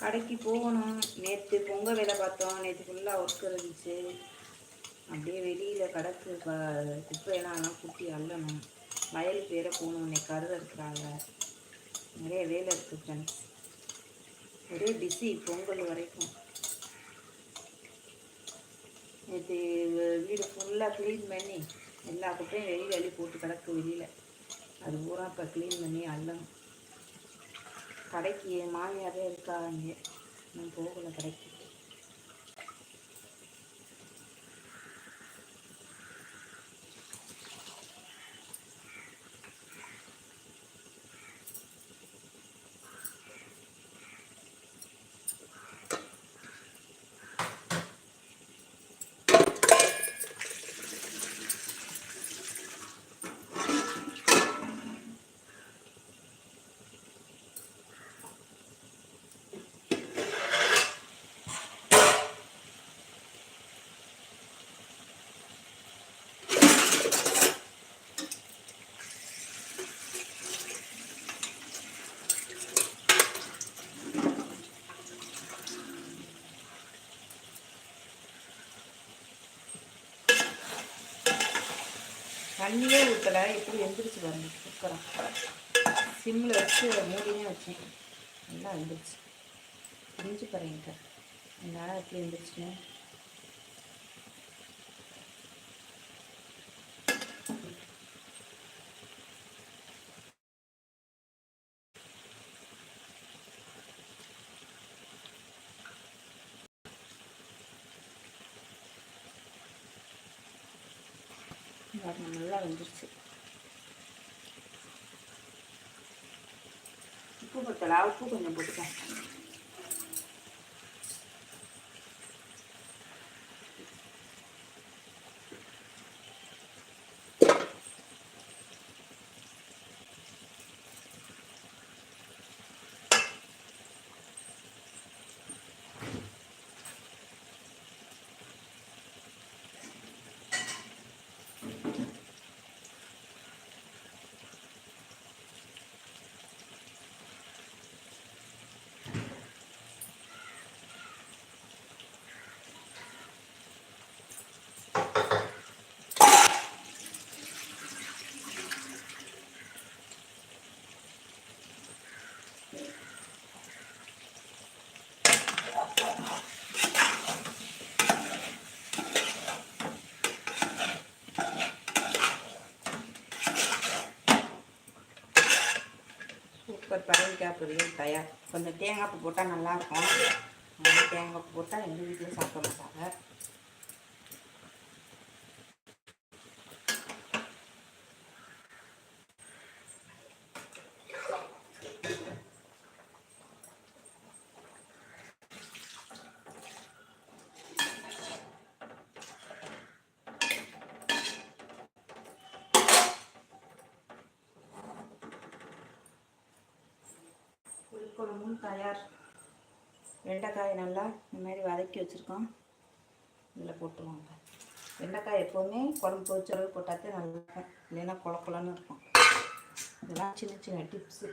கடைக்கு போகணும். நேற்று பொங்க வேலை பார்த்தோம். நேற்று ஃபுல்லாக ஒர்க் இருந்துச்சு. அப்படியே வெளியில் கிடக்கு ப குப்பையெல்லாம் குட்டி அள்ளணும். வயலுக்கு வேற போகணும் இன்னைக்கு கருதை இருக்கிறாங்க. நிறைய வேலை இருக்குது ஃப்ரெண்ட்ஸ் ஒரே பிஸி பொங்கல் வரைக்கும். நேற்று வீடு ஃபுல்லாக க்ளீன் பண்ணி எல்லா குப்பையும் வெளியில் அள்ளி போட்டு கிடக்கு வெளியில். அது பூரா இப்போ க்ளீன் பண்ணி அள்ளணும். கடைக்கு மாமியாரே இருக்கா இங்கே நான் போகலை கடைக்கு. தண்ணியே ஊற்றலை எப்படி எந்திரிச்சு பாருங்க. குக்கரம் சிம்மில் வச்சு மூடினே வச்சேன். நல்லா எந்திரிச்சு. புரிஞ்சு பாருங்க. என்னால் எப்படி எந்திரிச்சுன்னு. பாருங்க, நல்லா வந்துருச்சு. உப்பு பத்தலா உப்பு கொஞ்சம் போட்டுக்கேன் சூப்பர் பரங்கிக்காய் பொரியல் தயார். கொஞ்சம் தேங்காய் பூ போட்டால் நல்லாயிருக்கும். தேங்காய் பூ போட்டால் எங்கள் வீட்டில் சாப்பிட மாட்டாங்க. புளிக்குழம்பும் தயார். வெண்டைக்காயை நல்லா இந்த மாதிரி வதக்கி வச்சுருக்கோம். இதில் போட்டுருவாங்க வெண்டைக்காய் எப்போவுமே குழம்பு பொரிச்ச அளவு போட்டாத்தே நல்லா இருக்கும். இல்லைன்னா குழ இருக்கும். இதெல்லாம் சின்ன சின்ன டிப்ஸு